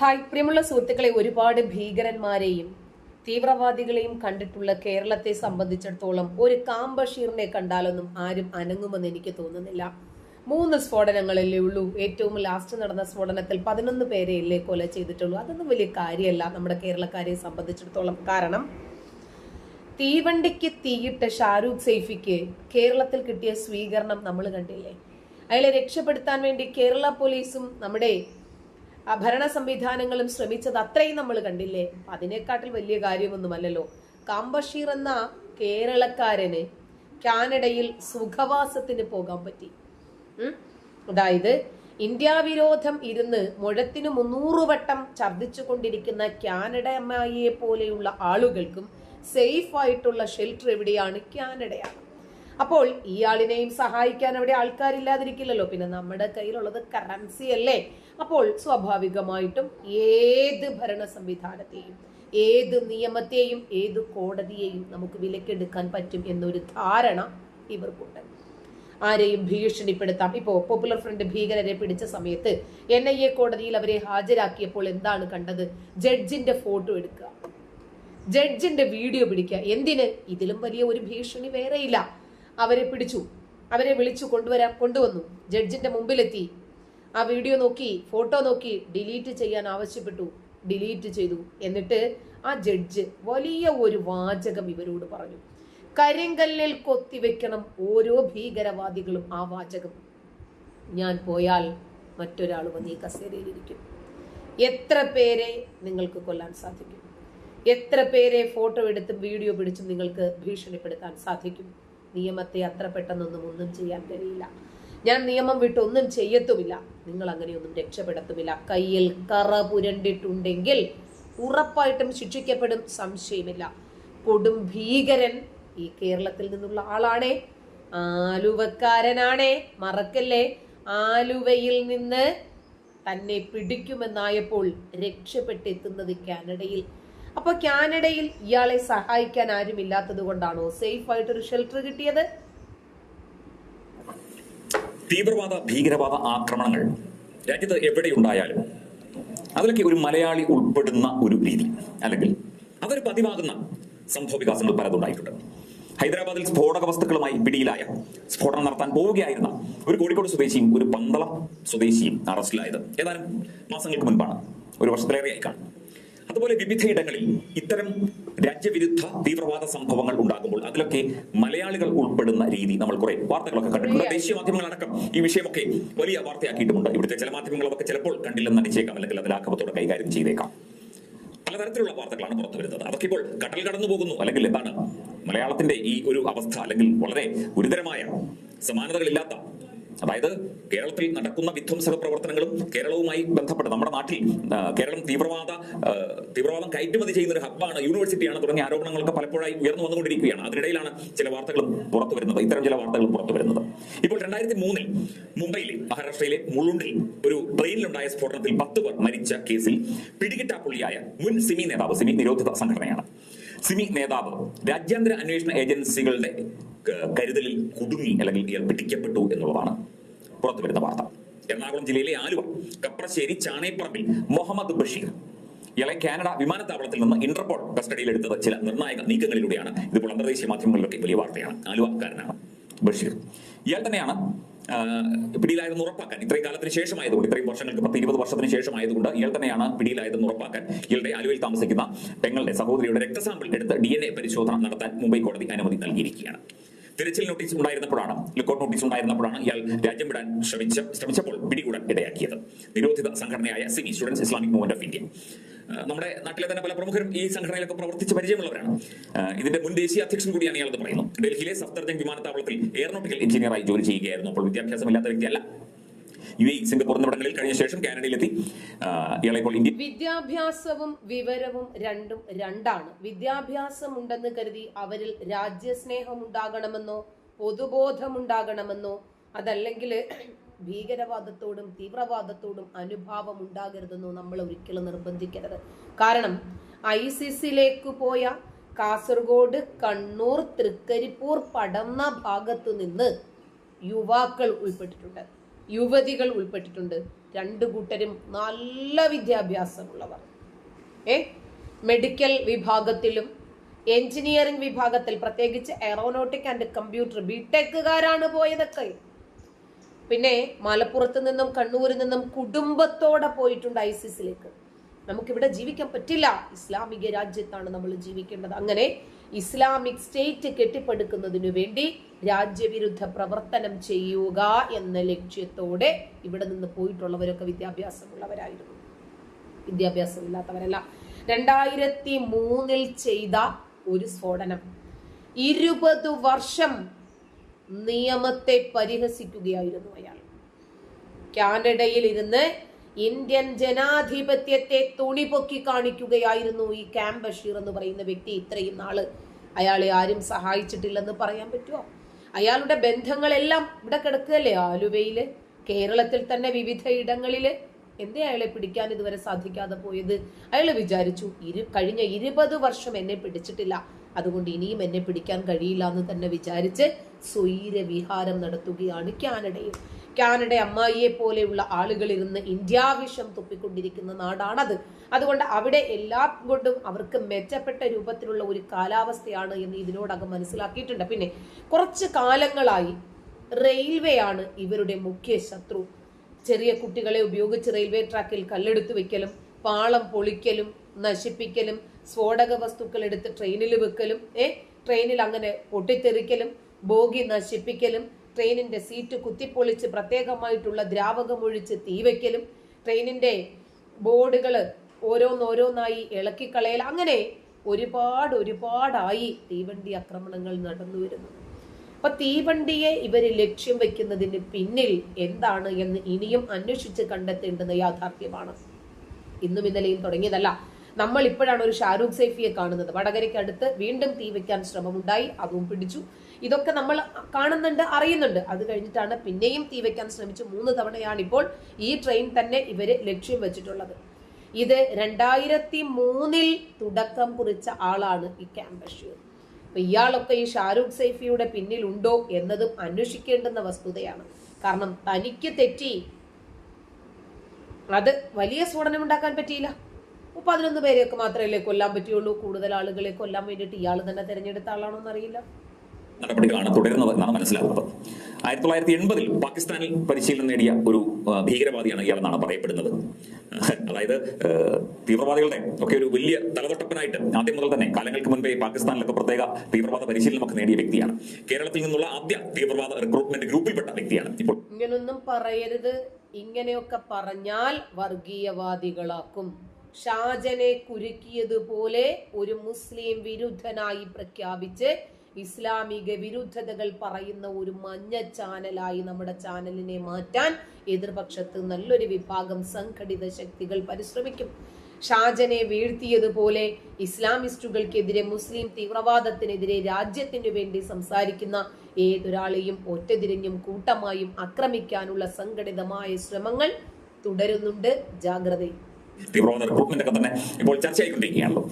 Hi പ്രിയമുള്ള സുഹൃത്തുക്കളെ ഒരുപാട് ഭീകരന്മാരെയും തീവ്രവാദികളെയും കണ്ടിട്ടുള്ള കേരളത്തെ സംബന്ധിച്ചിടത്തോളം ഒരു കാമ്പഷീറിനെ കണ്ടാലൊന്നും ആരും അനങ്ങുമെന്ന് എനിക്ക് തോന്നുന്നില്ല. മൂന്ന് സ്ഫോടനങ്ങളല്ലേ ഉള്ളൂ. ഏറ്റവും ലാസ്റ്റ് നടന്ന സ്ഫോടനത്തിൽ പതിനൊന്ന് പേരെയല്ലേ കൊല ചെയ്തിട്ടുള്ളൂ. അതൊന്നും വലിയ കാര്യമല്ല നമ്മുടെ കേരളക്കാരെ സംബന്ധിച്ചിടത്തോളം. കാരണം തീവണ്ടിക്ക് തീയിട്ട ഷാരൂഖ് സൈഫിക്ക് കേരളത്തിൽ കിട്ടിയ സ്വീകരണം നമ്മൾ കണ്ടില്ലേ? അയാളെ രക്ഷപ്പെടുത്താൻ വേണ്ടി കേരള പോലീസും നമ്മുടെ ഭരണ സംവിധാനങ്ങളും ശ്രമിച്ചത് അത്രയും നമ്മൾ കണ്ടില്ലേ? അതിനെക്കാട്ടിൽ വലിയ കാര്യമൊന്നുമല്ലല്ലോ. കാമ്പഷീർ എന്ന കേരളക്കാരന് കാനഡയിൽ സുഖവാസത്തിന് പോകാൻ പറ്റി? അതായത് ഇന്ത്യ വിരോധം ഇരുന്ന് മുഴത്തിന് മുന്നൂറ് വട്ടം ഛർദ്ദിച്ചു കൊണ്ടിരിക്കുന്ന കാനഡയെ പോലെയുള്ള ആളുകൾക്കും സേഫ് ആയിട്ടുള്ള ഷെൽട്ടർ എവിടെയാണ്? കാനഡയാണ്. അപ്പോൾ ഇയാളിനെയും സഹായിക്കാൻ അവിടെ ആൾക്കാരില്ലാതിരിക്കില്ലല്ലോ. പിന്നെ നമ്മുടെ കയ്യിലുള്ളത് കറൻസി അല്ലേ? അപ്പോൾ സ്വാഭാവികമായിട്ടും ഏത് ഭരണ സംവിധാനത്തെയും ഏത് നിയമത്തെയും ഏത് കോടതിയെയും നമുക്ക് വിലക്കെടുക്കാൻ പറ്റും എന്നൊരു ധാരണ ഇവർക്കുണ്ട്. ആരെയും ഭീഷണിപ്പെടുത്താം. ഇപ്പോൾ പോപ്പുലർ ഫ്രണ്ട് ഭീകരരെ പിടിച്ച സമയത്ത് എൻ ഐ എ കോടതിയിൽ അവരെ ഹാജരാക്കിയപ്പോൾ എന്താണ് കണ്ടത്? ജഡ്ജിന്റെ ഫോട്ടോ എടുക്കുക. ജഡ്ജിന്റെ വീഡിയോ പിടിക്കുക. എന്തിന്? ഇതിലും വലിയ ഒരു ഭീഷണി വേറെയില്ല. അവരെ പിടിച്ചു. അവരെ വിളിച്ചു കൊണ്ടുവരാൻ കൊണ്ടുവന്നു. ജഡ്ജിന്റെ മുമ്പിലെത്തി. ആ വീഡിയോ നോക്കി ഫോട്ടോ നോക്കി ഡിലീറ്റ് ചെയ്യാൻ ആവശ്യപ്പെട്ടു. ഡിലീറ്റ് ചെയ്തു. എന്നിട്ട് ആ ജഡ്ജ് വലിയ ഒരു വാചകം ഇവരോട് പറഞ്ഞു. കരിങ്കല്ലിൽ കൊത്തിവെക്കണം ഓരോ ഭീകരവാദികളും ആ വാചകം. ഞാൻ പോയാൽ മറ്റൊരാൾ വന്ന് ഈ കസേരയിലിരിക്കും എത്ര പേരെ നിങ്ങൾക്ക് കൊല്ലാൻ സാധിക്കും? എത്ര പേരെ ഫോട്ടോ എടുത്തും വീഡിയോ പിടിച്ചും നിങ്ങൾക്ക് ഭീഷണിപ്പെടുത്താൻ സാധിക്കും? നിയമത്തെ അത്ര പെട്ടെന്നൊന്നും ഒന്നും ചെയ്യാൻ കഴിയില്ല. ഞാൻ നിയമം വിട്ടൊന്നും ചെയ്യത്തുമില്ല. നിങ്ങൾ അങ്ങനെയൊന്നും രക്ഷപ്പെടത്തുമില്ല. കയ്യിൽ കറ പുരണ്ടിട്ടുണ്ടെങ്കിൽ ഉറപ്പായിട്ടും ശിക്ഷിക്കപ്പെടും. സംശയമില്ല. കൊടും ഭീകരൻ ഈ കേരളത്തിൽ നിന്നുള്ള ആളാണേ. ആലുവക്കാരനാണേ. മറക്കല്ലേ? ആലുവയിൽ നിന്ന് തന്നെ പിടിക്കുമെന്നായപ്പോൾ രക്ഷപ്പെട്ടെത്തുന്നത് കാനഡയിൽ. അപ്പൊ കാനഡയിൽ ഇയാളെ സഹായിക്കാൻ ആരുമില്ലാത്തത് കൊണ്ടാണോ? സേഫ് ആയിട്ടൊരു ഷെൽട്ടർ കിട്ടിയത്? തീവ്രവാദ ഭീകരവാദ ആക്രമണങ്ങൾ രാജ്യത്ത് എവിടെയുണ്ടായാലും അതിലൊക്കെ ഒരു മലയാളി ഉൾപ്പെടുന്ന ഒരു രീതി. അല്ലെങ്കിൽ അതൊരു പതിവാകുന്ന സംഭവ വികാസങ്ങൾ പലതുണ്ടായിട്ടുണ്ട്. ഹൈദരാബാദിൽ സ്ഫോടക വസ്തുക്കളുമായി പിടിയിലായ സ്ഫോടനം നടത്താൻ പോവുകയായിരുന്ന ഒരു കോഴിക്കോട് സ്വദേശിയും ഒരു പന്തളം സ്വദേശിയും അറസ്റ്റിലായത് ഏതാനും മാസങ്ങൾക്ക് മുൻപാണ്. ഒരു വർഷത്തിലേറെയായി കാണും. അതുപോലെ വിവിധയിടങ്ങളിൽ ഇത്തരം രാജ്യവിരുദ്ധ തീവ്രവാദ സംഭവങ്ങൾ ഉണ്ടാകുമ്പോൾ അതിലൊക്കെ മലയാളികൾ ഉൾപ്പെടുന്ന രീതി നമ്മൾ കുറെ വാർത്തകളൊക്കെ കണ്ടിട്ടുണ്ട്. ദേശീയ മാധ്യമങ്ങളടക്കം ഈ വിഷയമൊക്കെ വലിയ വാർത്തയാക്കിയിട്ടുമുണ്ട്. ഇവിടുത്തെ ചില മാധ്യമങ്ങളൊക്കെ ചിലപ്പോൾ കണ്ടില്ലെന്ന് നടിച്ചേക്കാം. അല്ലെങ്കിൽ അത് ലാഘവത്തോടെ കൈകാര്യം ചെയ്തേക്കാം. പലതരത്തിലുള്ള വാർത്തകളാണ് പുറത്തു വരുന്നത്. അതൊക്കെ ഇപ്പോൾ കടൽ കടന്നു പോകുന്നു. അല്ലെങ്കിൽ എന്താണ്? മലയാളത്തിന്റെ ഈ ഒരു അവസ്ഥ അല്ലെങ്കിൽ വളരെ ഗുരുതരമായ സമാനതകളില്ലാത്ത അതായത് കേരളത്തിൽ നടക്കുന്ന വിധ്വംസക പ്രവർത്തനങ്ങളും കേരളവുമായി ബന്ധപ്പെട്ട് നമ്മുടെ നാട്ടിൽ കേരളം തീവ്രവാദ തീവ്രവാദം കയറ്റുമതി ചെയ്യുന്ന ഒരു ഹബ്ബാണ് യൂണിവേഴ്സിറ്റിയാണ് തുടങ്ങിയ ആരോപണങ്ങളൊക്കെ പലപ്പോഴായി ഉയർന്നു വന്നുകൊണ്ടിരിക്കുകയാണ്. അതിനിടയിലാണ് ചില വാർത്തകളും പുറത്തു വരുന്നത്. ഇത്തരം ചില വാർത്തകളും പുറത്തു വരുന്നത്. ഇപ്പോൾ രണ്ടായിരത്തി മൂന്നിൽ മുംബൈയിലെ മഹാരാഷ്ട്രയിലെ മുളുണ്ടിൽ ഒരു ട്രെയിനിലുണ്ടായ സ്ഫോടനത്തിൽ പത്ത് പേർ മരിച്ച കേസിൽ പിടികിട്ടാപ്പുള്ളിയായ മുൻ സിമി നേതാവ് സിമി നിരോധിത സംഘടനയാണ്. സിമി നേതാവ് രാജ്യാന്തര അന്വേഷണ ഏജൻസികളുടെ കരുതലിൽ കുടുങ്ങി അല്ലെങ്കിൽ പിടിക്കപ്പെട്ടു എന്നുള്ളതാണ് പുറത്തു വരുന്ന വാർത്ത. എറണാകുളം ജില്ലയിലെ ആലുവ കപ്രശ്ശേരി ചാണേപ്പറമ്പിൽ മുഹമ്മദ് ബഷീർ. ഇയാളെ കാനഡ വിമാനത്താവളത്തിൽ നിന്ന് ഇന്റർപോൾ കസ്റ്റഡിയിലെടുത്തത് ചില നിർണായക നീക്കങ്ങളിലൂടെയാണ്. ഇതിപ്പോൾ അന്തർദേശീയ മാധ്യമങ്ങളിലൊക്കെ വലിയ വാർത്തയാണ്. ആലുവക്കാരനാണ് ബഷീർ. ഇയാൾ തന്നെയാണ് പിടിയിലായതെന്ന് ഉറപ്പാക്കാൻ. ഇത്രയും കാലത്തിന് ശേഷമായതുകൊണ്ട് ഇത്രയും വർഷങ്ങൾക്ക് പത്ത് ഇരുപത് വർഷത്തിന് ശേഷമായതുകൊണ്ട് ഇയാൾ തന്നെയാണ് പിടിയിലായതെന്ന് ഉറപ്പാക്കാൻ ഇയാളുടെ ആലുവയിൽ താമസിക്കുന്ന പെങ്ങളുടെ സഹോദരിയുടെ രക്തസാമ്പിൾ എടുത്ത് ഡി എൻ എ പരിശോധന നടത്താൻ മുംബൈ കോടതി അനുമതി നൽകിയിരിക്കുകയാണ്. തിരച്ചിൽ നോട്ടീസ് ഉണ്ടായിരുന്നപ്പോഴാണ് ലുക്കൌട്ട് നോട്ടീസ് ഉണ്ടായിരുന്നപ്പോഴാണ് ഇയാൾ രാജ്യം വിടാൻ ശ്രമിച്ച ശ്രമിച്ചപ്പോൾ പിടികൂടാൻ ഇടയാക്കിയത്. നിരോധിത സംഘടനയായ SIMI students Islamic movement of India. നമ്മുടെ നാട്ടിലെ തന്നെ പല പ്രമുഖരും ഈ സംഘടനയിലൊക്കെ പ്രവർത്തിച്ച് പരിചയമുള്ളവരാണ്. ഇതിന്റെ മുൻ ദേശീയ അധ്യക്ഷൻ കൂടിയാണ് ഇയാളത് പറയുന്നു. ഡൽഹിയിലെ സഫ്ദർജംഗ് വിമാനത്താവളത്തിൽ എയർനോട്ടിക്കൽ എഞ്ചിനീയറായി ജോലി ചെയ്യുകയായിരുന്നു. അപ്പോൾ വിദ്യാഭ്യാസമില്ലാത്ത വ്യക്തിയല്ല യു എ സിംഗപ്പൂർ എന്നിവിടങ്ങളിൽ കഴിഞ്ഞ ശേഷം കാനഡയിലെത്തി. ഇപ്പോൾ ഇന്ത്യ വിദ്യാഭ്യാസവും വിവരവും രണ്ടും രണ്ടാണ്. വിദ്യാഭ്യാസം ഉണ്ടെന്ന് കരുതി അവരിൽ രാജ്യസ്നേഹം ഉണ്ടാകണമെന്നോ പൊതുബോധമുണ്ടാകണമെന്നോ അതല്ലെങ്കിൽ ഭീകരവാദത്തോടും തീവ്രവാദത്തോടും അനുഭാവം ഉണ്ടാകരുതെന്നോ നമ്മൾ ഒരിക്കലും നിർബന്ധിക്കരുത്. കാരണം ഐ സിസിലേക്ക് പോയ കാസർഗോഡ് കണ്ണൂർ തൃക്കരിപ്പൂർ പടന്ന ഭാഗത്തു നിന്ന് യുവാക്കൾ ഉൾപ്പെട്ടിട്ടുണ്ട്. യുവതികൾ ഉൾപ്പെട്ടിട്ടുണ്ട്. രണ്ടു കൂട്ടരും നല്ല വിദ്യാഭ്യാസമുള്ളവർ. ഏ? മെഡിക്കൽ വിഭാഗത്തിലും എഞ്ചിനീയറിംഗ് വിഭാഗത്തിൽ പ്രത്യേകിച്ച് എറോനോട്ടിക് ആൻഡ് കമ്പ്യൂട്ടർ ബിടെക്കുകാരാണ് പോയതൊക്കെ. പിന്നെ മലപ്പുറത്ത് നിന്നും കണ്ണൂരിൽ നിന്നും കുടുംബത്തോടെ പോയിട്ടുണ്ട് ഐസിസിലേക്ക്. നമുക്കിവിടെ ജീവിക്കാൻ പറ്റില്ല. ഇസ്ലാമിക രാജ്യത്താണ് നമ്മൾ ജീവിക്കേണ്ടത്. അങ്ങനെ ഇസ്ലാമിക് സ്റ്റേറ്റ് കെട്ടിപ്പടുക്കുന്നതിനു വേണ്ടി രാജ്യവിരുദ്ധ പ്രവർത്തനം ചെയ്യുക എന്ന ലക്ഷ്യത്തോടെ ഇവിടെ നിന്ന് പോയിട്ടുള്ളവരൊക്കെ വിദ്യാഭ്യാസമുള്ളവരായിരുന്നു. വിദ്യാഭ്യാസമില്ലാത്തവരല്ല. രണ്ടായിരത്തി മൂന്നിൽ ചെയ്ത ഒരു സ്ഫോടനം. ഇരുപത് വർഷം നിയമത്തെ പരിഹസിക്കുകയായിരുന്നു അയാൾ. കാനഡയിൽ ഇരുന്ന് ഇന്ത്യൻ ജനാധിപത്യത്തെ തുണി പൊക്കി കാണിക്കുകയായിരുന്നു ഈ ക്യാം ബഷീർ എന്ന് പറയുന്ന വ്യക്തി. ഇത്രയും നാൾ അയാളെ ആരും സഹായിച്ചിട്ടില്ലെന്ന് പറയാൻ പറ്റുമോ അയാളുടെ ബന്ധങ്ങളെല്ലാം ഇവിടെ കിടക്കുകയല്ലേ ആലുവയിൽ? കേരളത്തിൽ തന്നെ വിവിധ ഇടങ്ങളിൽ? എന്തേ അയാളെ പിടിക്കാൻ ഇതുവരെ സാധിക്കാതെ പോയത്? അയാൾ വിചാരിച്ചു ഇരു കഴിഞ്ഞ ഇരുപത് വർഷം എന്നെ പിടിച്ചിട്ടില്ല. അതുകൊണ്ട് ഇനിയും എന്നെ പിടിക്കാൻ കഴിയില്ല എന്ന് തന്നെ വിചാരിച്ച് സ്വൈര വിഹാരം നടത്തുകയാണ് കാനഡയിൽ. കാനഡ അമ്മായിയെ പോലെയുള്ള ആളുകൾ ഇരുന്ന് ഇന്ത്യാവിഷം തുപ്പിക്കൊണ്ടിരിക്കുന്ന നാടാണത്. അതുകൊണ്ട് അവിടെ എല്ലാം കൊണ്ടും അവർക്ക് മെച്ചപ്പെട്ട രൂപത്തിലുള്ള ഒരു കാലാവസ്ഥയാണ് എന്ന് ഇതിനോടകം മനസ്സിലാക്കിയിട്ടുണ്ട്. പിന്നെ കുറച്ച് കാലങ്ങളായി റെയിൽവേ ആണ് ഇവരുടെ മുഖ്യ ശത്രു. ചെറിയ കുട്ടികളെ ഉപയോഗിച്ച് റെയിൽവേ ട്രാക്കിൽ കല്ലെടുത്തു വെക്കലും പാളം പൊളിക്കലും നശിപ്പിക്കലും സ്ഫോടക വസ്തുക്കൾ എടുത്ത് ട്രെയിനിൽ വെക്കലും ഏ ട്രെയിനിൽ അങ്ങനെ പൊട്ടിത്തെറിക്കലും ബോഗി നശിപ്പിക്കലും ട്രെയിനിന്റെ സീറ്റ് കുത്തിപ്പൊളിച്ച് പ്രത്യേകമായിട്ടുള്ള ദ്രാവകം ദ്രാവകമൊഴിച്ച് തീവയ്ക്കലും ട്രെയിനിന്റെ ബോർഡുകൾ ഓരോന്നോരോന്നായി ഇളക്കിക്കളയൽ അങ്ങനെ ഒരുപാട് ഒരുപാടായി തീവണ്ടി ആക്രമണങ്ങൾ നടന്നു വരുന്നു. അപ്പൊ തീവണ്ടിയെ ഇവർ ലക്ഷ്യം വെക്കുന്നതിന് പിന്നിൽ എന്താണ് എന്ന് ഇനിയും അന്വേഷിച്ച് കണ്ടെത്തേണ്ടുന്ന യാഥാർത്ഥ്യമാണ്. ഇന്നും ഇന്നലെയും തുടങ്ങിയതല്ല. നമ്മൾ ഇപ്പോഴാണ് ഒരു ഷാരൂഖ് സേഫിയെ കാണുന്നത്. വടകരയ്ക്ക് അടുത്ത് വീണ്ടും തീ വെക്കാൻ ശ്രമമുണ്ടായി. അതും പിടിച്ചു. ഇതൊക്കെ നമ്മൾ കാണുന്നുണ്ട് അറിയുന്നുണ്ട്. അത് കഴിഞ്ഞിട്ടാണ് പിന്നെയും തീ വെക്കാൻ ശ്രമിച്ചു മൂന്ന് തവണയാണ് ഇപ്പോൾ ഈ ട്രെയിൻ തന്നെ ഇവർ ലക്ഷ്യം വെച്ചിട്ടുള്ളത്. ഇത് രണ്ടായിരത്തി മൂന്നിൽ തുടക്കം കുറിച്ച ആളാണ് ഈ ക്യാമ്പ് ബഷീർ. അപ്പൊ ഇയാളൊക്കെ ഈ ഷാരൂഖ് സൈഫിയുടെ പിന്നിലുണ്ടോ എന്നതും അന്വേഷിക്കേണ്ടുന്ന വസ്തുതയാണ്. കാരണം തനിക്ക് തെറ്റി. അത് വലിയ സ്ഫോടനം ഉണ്ടാക്കാൻ പറ്റിയില്ല. പതിനൊന്ന് പേരെയൊക്കെ മാത്രമല്ലേ കൊല്ലാൻ പറ്റുള്ളൂ കൂടുതൽ ആളുകളെ കൊല്ലാൻ വേണ്ടിയിട്ട് ഇയാൾ തന്നെ തെരഞ്ഞെടുത്ത ആളാണോ എന്നറിയില്ല നടപടികളാണ് തുടരുന്നത് എന്നാണ് മനസ്സിലാകുന്നത്. ആയിരത്തി തൊള്ളായിരത്തി എൺപതിൽ പാകിസ്ഥാനിൽ പരിശീലനം നേടിയ ഒരു ഭീകരവാദിയാണ് ഇയാളെന്നാണ് പറയപ്പെടുന്നത്. അതായത് തീവ്രവാദികളുടെ ഒക്കെ ഒരു വലിയ തലതൊട്ടപ്പനായിട്ട് ആദ്യം മുതൽ തന്നെ കാലങ്ങൾക്ക് മുൻപേ പാകിസ്ഥാനിലൊക്കെ പ്രത്യേക തീവ്രവാദ പരിശീലനമൊക്കെ നേടിയ വ്യക്തിയാണ്. കേരളത്തിൽ നിന്നുള്ള ആദ്യ തീവ്രവാദ റിക്രൂട്ട്മെന്റ് ഗ്രൂപ്പിൽപ്പെട്ട വ്യക്തിയാണ് ഇപ്പോൾ. ഇങ്ങനൊന്നും പറയരുത്. ഇങ്ങനെയൊക്കെ പറഞ്ഞാൽ വർഗീയവാദികളാക്കും. ഷാജനെ കുരുക്കിയതുപോലെ ഒരു മുസ്ലിം വിരുദ്ധനായി പ്രഖ്യാപിച്ച് ഇസ്ലാമിക വിരുദ്ധതകൾ പറയുന്ന ഒരു മഞ്ഞ ചാനലായി നമ്മുടെ ചാനലിനെ മാറ്റാൻ എതിർപക്ഷത്ത് നല്ലൊരു വിഭാഗം സംഘടിത ശക്തികൾ പരിശ്രമിക്കും. ഷാജനെ വീഴ്ത്തിയതുപോലെ ഇസ്ലാമിസ്റ്റുകൾക്കെതിരെ മുസ്ലിം തീവ്രവാദത്തിനെതിരെ രാജ്യത്തിനു വേണ്ടി സംസാരിക്കുന്ന ഏതൊരാളെയും ഒറ്റതിരിഞ്ഞും കൂട്ടമായും ആക്രമിക്കാനുള്ള സംഘടിതമായ ശ്രമങ്ങൾ തുടരുന്നുണ്ട്. ജാഗ്രതയും തീവ്രവാദ റിക്രൂട്ട്മെന്റ് ഒക്കെ തന്നെ ഇപ്പോൾ ചർച്ചയായിക്കൊണ്ടിരിക്കുകയാണല്ലോ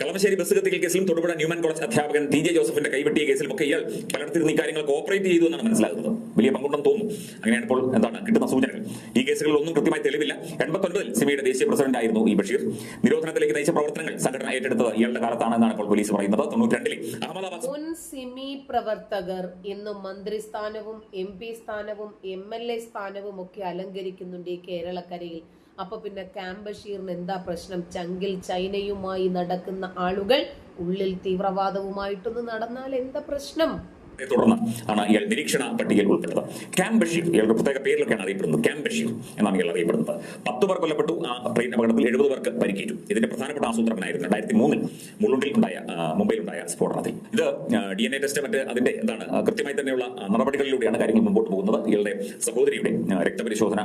കളമശ്ശേരി ബസ് കത്തിക്കൽ കേസിലും തൊടുപുഴ ന്യൂമാൻ കോളേജ് അധ്യാപകൻ ടി ജെ ജോസഫിന്റെ കൈവെട്ടിയ കേസിലും ഒക്കെ ഇയാൾ പലയിടത്തിരുന്ന് ഈ കാര്യങ്ങൾ കോപ്പറേറ്റ് ചെയ്തു എന്നാണ് മനസ്സിലാകുന്നത്. വലിയ പങ്കുണ്ടെന്ന് തോന്നുന്നു. അങ്ങനെയാണ് ഇപ്പോൾ എന്താണ് കിട്ടുന്ന സൂചനകൾ. ഈ കേസുകളിൽ ഒന്നും കൃത്യമായി തെളിവില്ല. എൺപത്തൊൻപതിൽ സിമിയുടെ ദേശീയ പ്രസിഡന്റ് ആയിരുന്നു ഈ ബഷീർ. നിരോധനത്തിലേക്ക് നയിച്ച പ്രവർത്തനങ്ങൾ സംഘടന ഏറ്റെടുത്തത് ഇയാളുടെ കാലത്താണെന്നാണ് ഇപ്പോൾ പോലീസ് പറയുന്നത്. തൊണ്ണൂറ്റി രണ്ടിൽ അഹമ്മദാബാദ് മുൻ സിമി പ്രവർത്തകർ ഇന്ന് മന്ത്രിസ്ഥാനവും എം പി സ്ഥാനവും എം എൽ എ സ്ഥാനവും ഒക്കെ അലങ്കരിക്കുന്നുണ്ട് ഈ കേരളക്കരയിൽ. അപ്പൊ പിന്നെ ക്യാമ്പഷീറിന് എന്താ പ്രശ്നം? ചങ്കിൽ ചൈനയുമായി നടക്കുന്ന ആളുകൾ ഉള്ളിൽ തീവ്രവാദവുമായിട്ടൊന്ന് നടന്നാൽ എന്താ പ്രശ്നം െ? തുടർന്ന് ആണ് ഇയാൾ നിരീക്ഷണ പട്ടികയിൽ ഉൾപ്പെട്ടത്. ക്യാമ്പ് ബഷീർ ഇയാളുടെ പ്രത്യേക പേരിലൊക്കെയാണ് അറിയപ്പെടുന്നത്. ക്യാമ്പ് ബഷീർ എന്നാണ് ഇയാൾ അറിയപ്പെടുന്നത്. പത്ത് പേർ കൊല്ലപ്പെട്ടു. ആ ട്രെയിൻ അപകടത്തിൽ എഴുപത് പേർക്ക് പരിക്കേറ്റു. ഇതിന്റെ പ്രധാനപ്പെട്ട ആസൂത്രകനായിരുന്നു രണ്ടായിരത്തി മൂന്നിൽ മുള്ളുണ്ടിൽ ഉണ്ടായ മുംബൈയിൽ ഉണ്ടായ സ്ഫോടനത്തിൽ. ഇത് ഡി എൻ എ ടെസ്റ്റ് മറ്റ് അതിന്റെ എന്താണ് കൃത്യമായി തന്നെയുള്ള നടപടികളിലൂടെയാണ് കാര്യങ്ങൾ മുമ്പോട്ട് പോകുന്നത്. ഇയാളുടെ സഹോദരിയുടെ രക്തപരിശോധന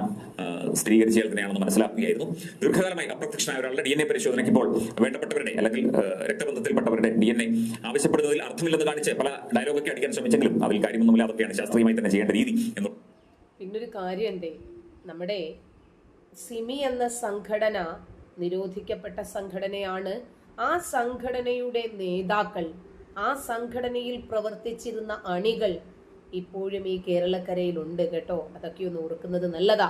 സ്ഥിരീകരിച്ച ഇയാൾ തന്നെയാണെന്ന് മനസ്സിലാക്കുകയായിരുന്നു. ദീർഘകാലമായി അപ്രത്യക്ഷനായ ഒരാളുടെ ഡി എൻ എ പരിശോധനയ്ക്ക് ഇപ്പോൾ വേണ്ടപ്പെട്ടവരുടെ അല്ലെങ്കിൽ രക്തബന്ധത്തിൽപ്പെട്ടവരുടെ ഡി എൻ എ ആവശ്യപ്പെടുന്നതിൽ അർത്ഥമില്ലെന്ന് കാണിച്ച് പല ഡയലോഗൊക്കെ അടിക്കാൻ ശ്രമിച്ചെങ്കിലും അതിൽ കാര്യമൊന്നുമില്ല. അതൊക്കെയാണ് ശാസ്ത്രീയമായി തന്നെ ചെയ്യേണ്ട രീതി എന്ന്. പിന്നൊരു എന്തേ? നമ്മുടെ സിമി എന്ന സംഘടന നിരോധിക്കപ്പെട്ട സംഘടനയാണ്. ആ സംഘടനയുടെ നേതാക്കൾ ആ സംഘടനയിൽ പ്രവർത്തിച്ചിരുന്ന അണികൾ ഇപ്പോഴും ഈ കേരളക്കരയിലുണ്ട് കേട്ടോ. അതൊക്കെ ഒന്ന് ഓർക്കുന്നത് നല്ലതാ.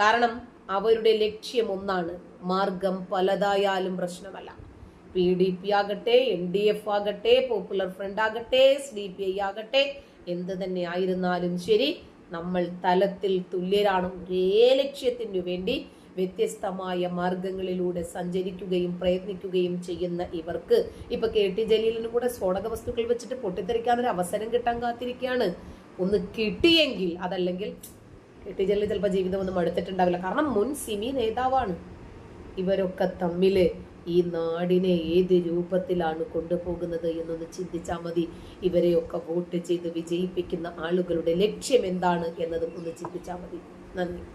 കാരണം അവരുടെ ലക്ഷ്യം ഒന്നാണ് മാർഗം പലതായാലും പ്രശ്നമല്ല. പി ഡി പി ആകട്ടെ എൻ ഡി എഫ് ആകട്ടെ പോപ്പുലർ ഫ്രണ്ട് ആകട്ടെ ഡി പി ഐ ആകട്ടെ എന്ത് തന്നെ ആയിരുന്നാലും ശരി നമ്മൾ തലത്തിൽ തുല്യരാണ്. ഒരേ ലക്ഷ്യത്തിനു വേണ്ടി വ്യത്യസ്തമായ മാർഗങ്ങളിലൂടെ സഞ്ചരിക്കുകയും പ്രയത്നിക്കുകയും ചെയ്യുന്ന ഇവർക്ക് ഇപ്പൊ കെ ടി ജലീലിനും കൂടെ സ്ഫോടക വസ്തുക്കൾ വെച്ചിട്ട് പൊട്ടിത്തെറിക്കാൻ ഒരു അവസരം കിട്ടാൻ കാത്തിരിക്കുകയാണ്. ഒന്ന് കിട്ടിയെങ്കിൽ അതല്ലെങ്കിൽ കെ ടി ജലീൽ ചിലപ്പോൾ ജീവിതം ഒന്നും അടുത്തിട്ടുണ്ടാവില്ല. കാരണം മുൻ സിമി നേതാവാണ്. ഇവരൊക്കെ തമ്മിൽ ഈ നാടിനെ ഏത് രൂപത്തിലാണ് കൊണ്ടുപോകുന്നത് എന്നൊന്ന് ചിന്തിച്ചാൽ മതി. ഇവരെയൊക്കെ വോട്ട് ചെയ്ത് വിജയിപ്പിക്കുന്ന ആളുകളുടെ ലക്ഷ്യം എന്താണ് എന്നതും ഒന്ന് ചിന്തിച്ചാൽ മതി. നന്ദി.